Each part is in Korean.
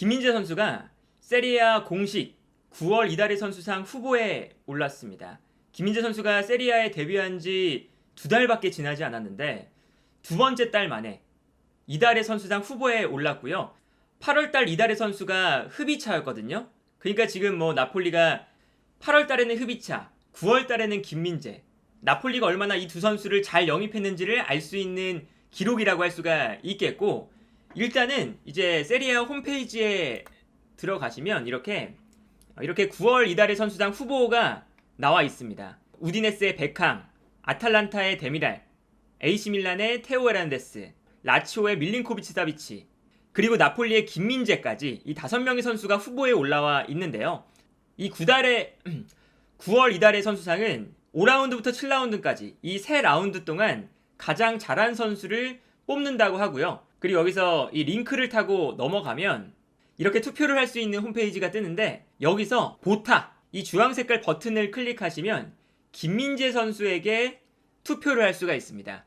김민재 선수가 세리아 공식 9월 이달의 선수상 후보에 올랐습니다. 김민재 선수가 세리아에 데뷔한 지 두 달밖에 지나지 않았는데 두 번째 달 만에 이달의 선수상 후보에 올랐고요. 8월 달 이달의 선수가 흡이차였거든요. 그러니까 지금 뭐 나폴리가 8월 달에는 흡이차, 9월 달에는 김민재. 나폴리가 얼마나 이 두 선수를 잘 영입했는지를 알 수 있는 기록이라고 할 수가 있겠고 일단은 이제 세리아 홈페이지에 들어가시면 이렇게 이렇게 9월 이달의 선수당 후보가 나와 있습니다. 우디네스의 베캉, 아탈란타의 데미랄, AC 밀란의 테오 에란데스, 라치오의 밀린코비치 사비치, 그리고 나폴리의 김민재까지 이 다섯 명의 선수가 후보에 올라와 있는데요. 이 구달의 9월 이달의 선수상은 5라운드부터 7라운드까지 이 세 라운드 동안 가장 잘한 선수를 뽑는다고 하고요. 그리고 여기서 이 링크를 타고 넘어가면 이렇게 투표를 할 수 있는 홈페이지가 뜨는데 여기서 보타 이 주황 색깔 버튼을 클릭하시면 김민재 선수에게 투표를 할 수가 있습니다.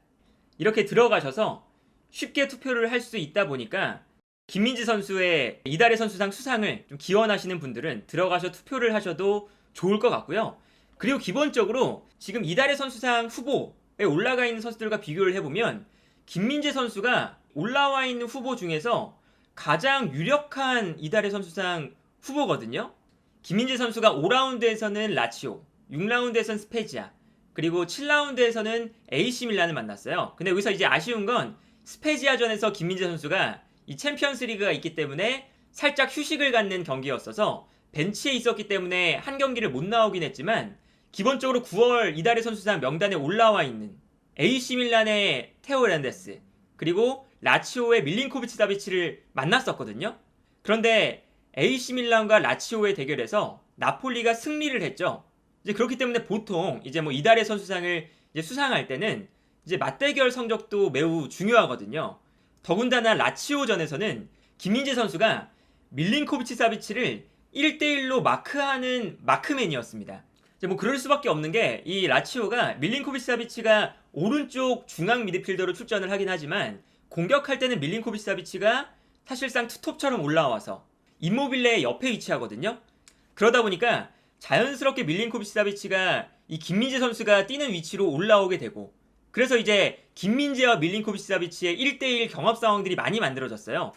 이렇게 들어가셔서 쉽게 투표를 할 수 있다 보니까 김민재 선수의 이달의 선수상 수상을 좀 기원하시는 분들은 들어가서 투표를 하셔도 좋을 것 같고요. 그리고 기본적으로 지금 이달의 선수상 후보에 올라가 있는 선수들과 비교를 해보면 김민재 선수가 올라와 있는 후보 중에서 가장 유력한 이달의 선수상 후보거든요. 김민재 선수가 5라운드에서는 라치오, 6라운드에서는 스페지아, 그리고 7라운드에서는 AC 밀란을 만났어요. 근데 여기서 이제 아쉬운 건 스페지아전에서 김민재 선수가 이 챔피언스 리그가 있기 때문에 살짝 휴식을 갖는 경기였어서 벤치에 있었기 때문에 한 경기를 못 나오긴 했지만 기본적으로 9월 이달의 선수상 명단에 올라와 있는 AC 밀란의 테오 란데스 그리고 라치오의 밀린코비치 다비치를 만났었거든요. 그런데 AC 밀란과 라치오의 대결에서 나폴리가 승리를 했죠. 이제 그렇기 때문에 보통 이제 뭐 이달의 선수상을 이제 수상할 때는 이제 맞대결 성적도 매우 중요하거든요. 더군다나 라치오전에서는 김민재 선수가 밀린코비치 사비치를 1대1로 마크하는 마크맨이었습니다. 이제 뭐 그럴 수밖에 없는 게 이 라치오가 밀린코비치 사비치가 오른쪽 중앙 미드필더로 출전을 하긴 하지만 공격할 때는 밀린코비치 사비치가 사실상 투톱처럼 올라와서 임모빌레의 옆에 위치하거든요. 그러다 보니까 자연스럽게 밀린코비치 사비치가 이 김민재 선수가 뛰는 위치로 올라오게 되고 그래서 이제 김민재와 밀린코비치 사비치의 1대1 경합 상황들이 많이 만들어졌어요.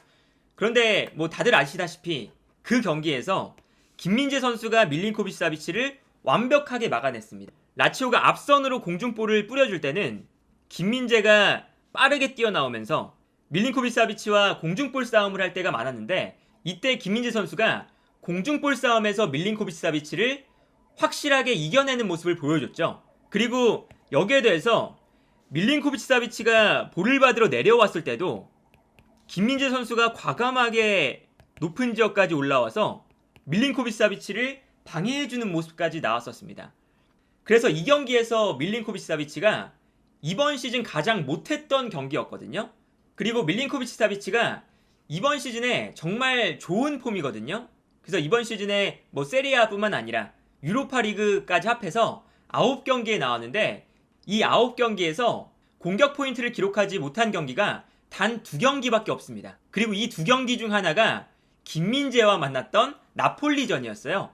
그런데 뭐 다들 아시다시피 그 경기에서 김민재 선수가 밀린코비치 사비치를 완벽하게 막아냈습니다. 라치오가 앞선으로 공중볼을 뿌려줄 때는 김민재가 빠르게 뛰어나오면서 밀린코비치 사비치와 공중볼 싸움을 할 때가 많았는데 이때 김민재 선수가 공중볼 싸움에서 밀린코비치 사비치를 확실하게 이겨내는 모습을 보여줬죠. 그리고 여기에 대해서 밀린코비치 사비치가 볼을 받으러 내려왔을 때도 김민재 선수가 과감하게 높은 지역까지 올라와서 밀린코비치 사비치를 방해해주는 모습까지 나왔었습니다. 그래서 이 경기에서 밀린코비치 사비치가 이번 시즌 가장 못했던 경기였거든요. 그리고 밀린코비치 사비치가 이번 시즌에 정말 좋은 폼이거든요. 그래서 이번 시즌에 뭐 세리아뿐만 아니라 유로파 리그까지 합해서 9경기에 나왔는데 이 9경기에서 공격 포인트를 기록하지 못한 경기가 단 두 경기밖에 없습니다. 그리고 이 두 경기 중 하나가 김민재와 만났던 나폴리전이었어요.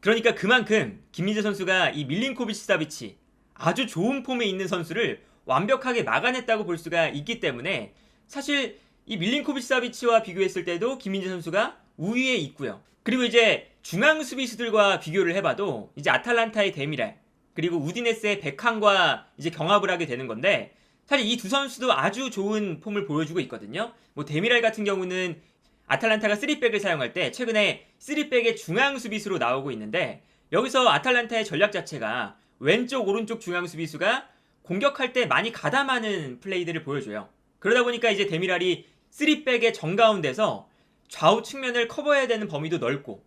그러니까 그만큼 김민재 선수가 이 밀린코비치 사비치 아주 좋은 폼에 있는 선수를 완벽하게 막아냈다고 볼 수가 있기 때문에 사실 이 밀린코비치 사비치와 비교했을 때도 김민재 선수가 우위에 있고요. 그리고 이제 중앙 수비수들과 비교를 해봐도 이제 아탈란타의 데미랄 그리고 우디네스의 백항과 이제 경합을 하게 되는 건데 사실 이 두 선수도 아주 좋은 폼을 보여주고 있거든요. 뭐 데미랄 같은 경우는 아탈란타가 3백을 사용할 때 최근에 3백의 중앙 수비수로 나오고 있는데 여기서 아탈란타의 전략 자체가 왼쪽 오른쪽 중앙 수비수가 공격할 때 많이 가담하는 플레이들을 보여줘요. 그러다 보니까 이제 데미랄이 3백의 정가운데서 좌우 측면을 커버해야 되는 범위도 넓고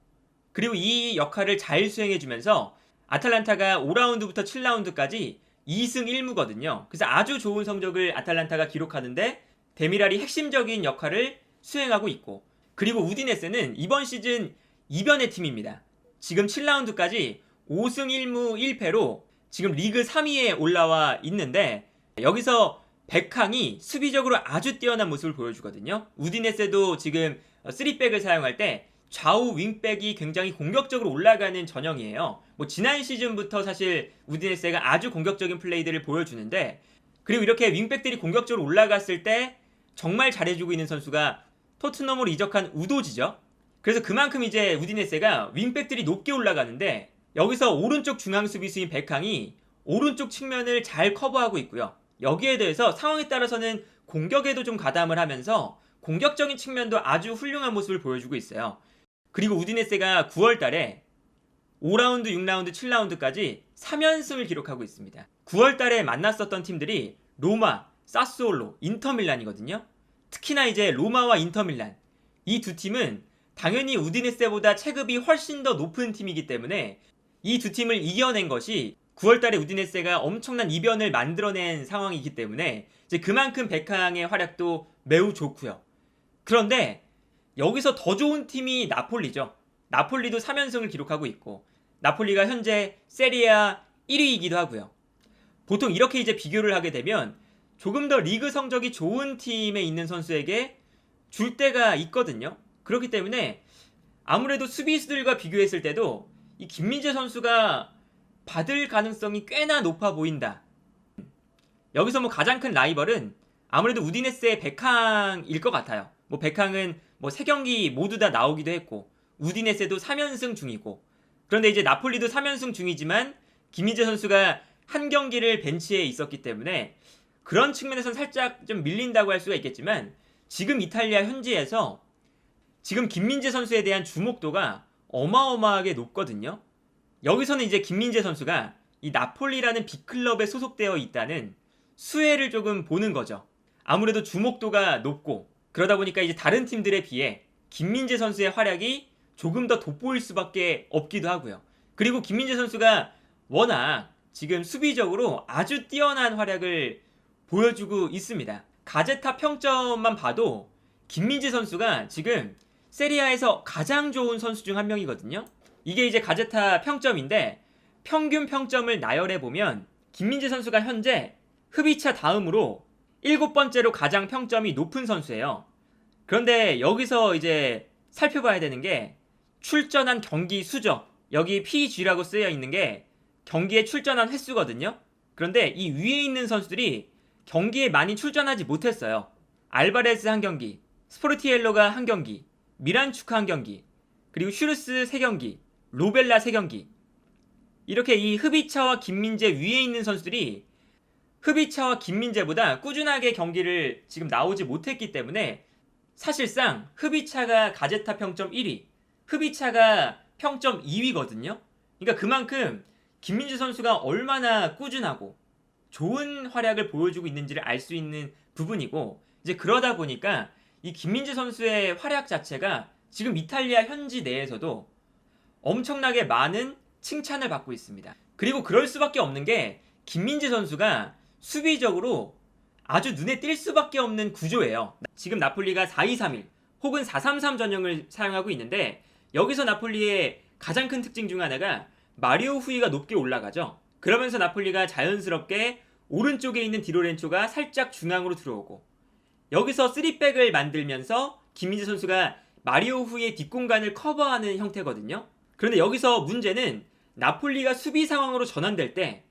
그리고 이 역할을 잘 수행해주면서 아탈란타가 5라운드부터 7라운드까지 2승 1무거든요. 그래서 아주 좋은 성적을 아탈란타가 기록하는데 데미랄이 핵심적인 역할을 수행하고 있고 그리고 우디네스는 이번 시즌 이변의 팀입니다. 지금 7라운드까지 5승 1무 1패로 지금 리그 3위에 올라와 있는데 여기서 백항이 수비적으로 아주 뛰어난 모습을 보여주거든요. 우디네스도 지금 3백을 사용할 때 좌우 윙백이 굉장히 공격적으로 올라가는 전형이에요. 뭐 지난 시즌부터 사실 우디네스가 아주 공격적인 플레이들을 보여주는데 그리고 이렇게 윙백들이 공격적으로 올라갔을 때 정말 잘해주고 있는 선수가 토트넘으로 이적한 우도지죠. 그래서 그만큼 이제 우디네스가 윙백들이 높게 올라가는데 여기서 오른쪽 중앙 수비수인 백항이 오른쪽 측면을 잘 커버하고 있고요. 여기에 대해서 상황에 따라서는 공격에도 좀 가담을 하면서 공격적인 측면도 아주 훌륭한 모습을 보여주고 있어요. 그리고 우디네스가 9월 달에 5라운드, 6라운드, 7라운드까지 3연승을 기록하고 있습니다. 9월 달에 만났었던 팀들이 로마, 사스올로, 인터밀란이거든요. 특히나 이제 로마와 인터밀란 이 두 팀은 당연히 우디네스보다 체급이 훨씬 더 높은 팀이기 때문에 이 두 팀을 이겨낸 것이 9월달에 우디네스가 엄청난 이변을 만들어낸 상황이기 때문에 이제 그만큼 베캉의 활약도 매우 좋고요. 그런데 여기서 더 좋은 팀이 나폴리죠. 나폴리도 3연승을 기록하고 있고 나폴리가 현재 세리아 1위이기도 하고요. 보통 이렇게 이제 비교를 하게 되면 조금 더 리그 성적이 좋은 팀에 있는 선수에게 줄 때가 있거든요. 그렇기 때문에 아무래도 수비수들과 비교했을 때도 이 김민재 선수가 받을 가능성이 꽤나 높아 보인다. 여기서 뭐 가장 큰 라이벌은 아무래도 우디네스의 백항일 것 같아요. 뭐 백항은 뭐 세 경기 모두 다 나오기도 했고 우디네스도 3연승 중이고 그런데 이제 나폴리도 3연승 중이지만 김민재 선수가 한 경기를 벤치에 있었기 때문에 그런 측면에선 살짝 좀 밀린다고 할 수가 있겠지만 지금 이탈리아 현지에서 지금 김민재 선수에 대한 주목도가 어마어마하게 높거든요. 여기서는 이제 김민재 선수가 이 나폴리라는 빅클럽에 소속되어 있다는 수혜를 조금 보는 거죠. 아무래도 주목도가 높고 그러다 보니까 이제 다른 팀들에 비해 김민재 선수의 활약이 조금 더 돋보일 수밖에 없기도 하고요. 그리고 김민재 선수가 워낙 지금 수비적으로 아주 뛰어난 활약을 보여주고 있습니다. 가제타 평점만 봐도 김민재 선수가 지금 세리아에서 가장 좋은 선수 중 한 명이거든요. 이게 이제 가제타 평점인데 평균 평점을 나열해 보면 김민재 선수가 현재 흡이차 다음으로 일곱 번째로 가장 평점이 높은 선수예요. 그런데 여기서 이제 살펴봐야 되는 게 출전한 경기 수적 여기 PG라고 쓰여 있는 게 경기에 출전한 횟수거든요. 그런데 이 위에 있는 선수들이 경기에 많이 출전하지 못했어요. 알바레스 한 경기, 스포르티엘로가 한 경기, 미란추크 한 경기, 그리고 슈르스 세 경기, 로벨라 세 경기. 이렇게 이 흡이차와 김민재 위에 있는 선수들이 흡이차와 김민재보다 꾸준하게 경기를 지금 나오지 못했기 때문에 사실상 흡이차가 가제타 평점 1위, 흡이차가 평점 2위거든요. 그러니까 그만큼 김민재 선수가 얼마나 꾸준하고 좋은 활약을 보여주고 있는지를 알 수 있는 부분이고 이제 그러다 보니까 이 김민재 선수의 활약 자체가 지금 이탈리아 현지 내에서도 엄청나게 많은 칭찬을 받고 있습니다. 그리고 그럴 수밖에 없는 게 김민재 선수가 수비적으로 아주 눈에 띌 수밖에 없는 구조예요. 지금 나폴리가 4-2-3-1 혹은 4-3-3 전형을 사용하고 있는데 여기서 나폴리의 가장 큰 특징 중 하나가 마리오 후이가 높게 올라가죠. 그러면서 나폴리가 자연스럽게 오른쪽에 있는 디로렌초가 살짝 중앙으로 들어오고 여기서 3백을 만들면서 김민재 선수가 마리오 후의 뒷공간을 커버하는 형태거든요. 그런데 여기서 문제는 나폴리가 수비 상황으로 전환될 때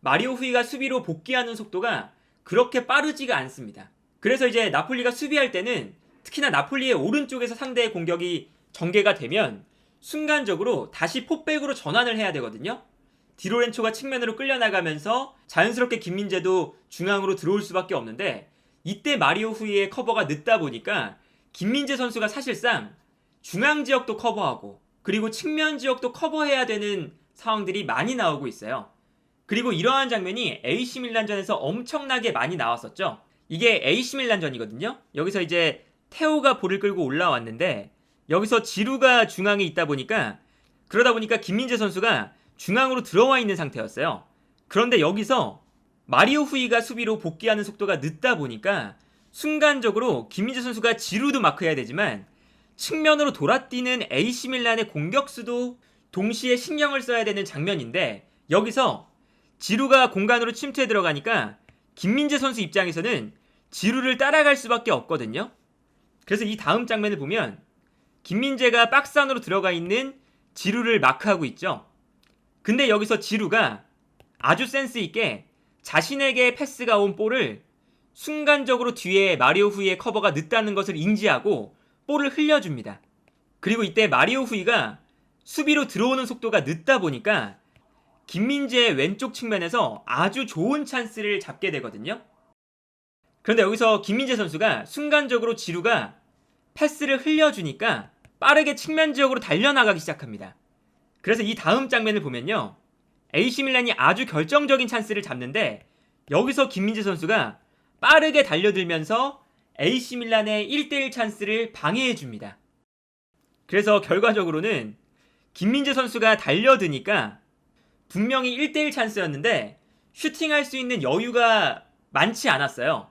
마리오 후이가 수비로 복귀하는 속도가 그렇게 빠르지가 않습니다. 그래서 이제 나폴리가 수비할 때는 특히나 나폴리의 오른쪽에서 상대의 공격이 전개가 되면 순간적으로 다시 포백으로 전환을 해야 되거든요. 디로렌초가 측면으로 끌려나가면서 자연스럽게 김민재도 중앙으로 들어올 수밖에 없는데 이때 마리오 후이의 커버가 늦다 보니까 김민재 선수가 사실상 중앙 지역도 커버하고 그리고 측면 지역도 커버해야 되는 상황들이 많이 나오고 있어요. 그리고 이러한 장면이 AC 밀란전에서 엄청나게 많이 나왔었죠. 이게 AC 밀란전이거든요. 여기서 이제 테오가 볼을 끌고 올라왔는데 여기서 지루가 중앙에 있다 보니까 그러다 보니까 김민재 선수가 중앙으로 들어와 있는 상태였어요. 그런데 여기서 마리오 후이가 수비로 복귀하는 속도가 늦다 보니까 순간적으로 김민재 선수가 지루도 마크해야 되지만 측면으로 돌아뛰는 AC 밀란의 공격수도 동시에 신경을 써야 되는 장면인데 여기서 지루가 공간으로 침투해 들어가니까 김민재 선수 입장에서는 지루를 따라갈 수밖에 없거든요. 그래서 이 다음 장면을 보면 김민재가 박스 안으로 들어가 있는 지루를 마크하고 있죠. 근데 여기서 지루가 아주 센스 있게 자신에게 패스가 온 볼을 순간적으로 뒤에 마리오 후이의 커버가 늦다는 것을 인지하고 볼을 흘려줍니다. 그리고 이때 마리오 후이가 수비로 들어오는 속도가 늦다 보니까 김민재의 왼쪽 측면에서 아주 좋은 찬스를 잡게 되거든요. 그런데 여기서 김민재 선수가 순간적으로 지루가 패스를 흘려주니까 빠르게 측면 지역으로 달려나가기 시작합니다. 그래서 이 다음 장면을 보면요. AC 밀란이 아주 결정적인 찬스를 잡는데 여기서 김민재 선수가 빠르게 달려들면서 AC 밀란의 1대1 찬스를 방해해 줍니다. 그래서 결과적으로는 김민재 선수가 달려드니까 분명히 1대1 찬스였는데 슈팅할 수 있는 여유가 많지 않았어요.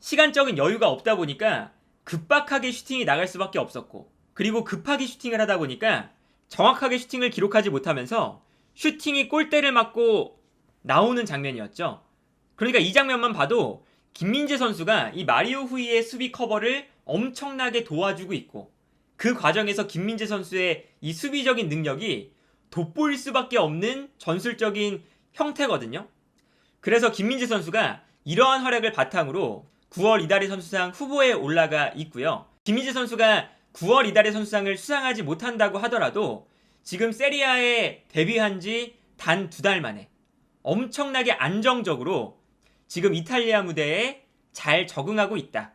시간적인 여유가 없다 보니까 급박하게 슈팅이 나갈 수밖에 없었고 그리고 급하게 슈팅을 하다 보니까 정확하게 슈팅을 기록하지 못하면서 슈팅이 골대를 맞고 나오는 장면이었죠. 그러니까 이 장면만 봐도 김민재 선수가 이 마리오 후이의 수비 커버를 엄청나게 도와주고 있고 그 과정에서 김민재 선수의 이 수비적인 능력이 돋보일 수밖에 없는 전술적인 형태거든요. 그래서 김민재 선수가 이러한 활약을 바탕으로 9월 이달의 선수상 후보에 올라가 있고요. 김민재 선수가 9월 이달의 선수상을 수상하지 못한다고 하더라도 지금 세리아에 데뷔한 지 단 두 달 만에 엄청나게 안정적으로 지금 이탈리아 무대에 잘 적응하고 있다.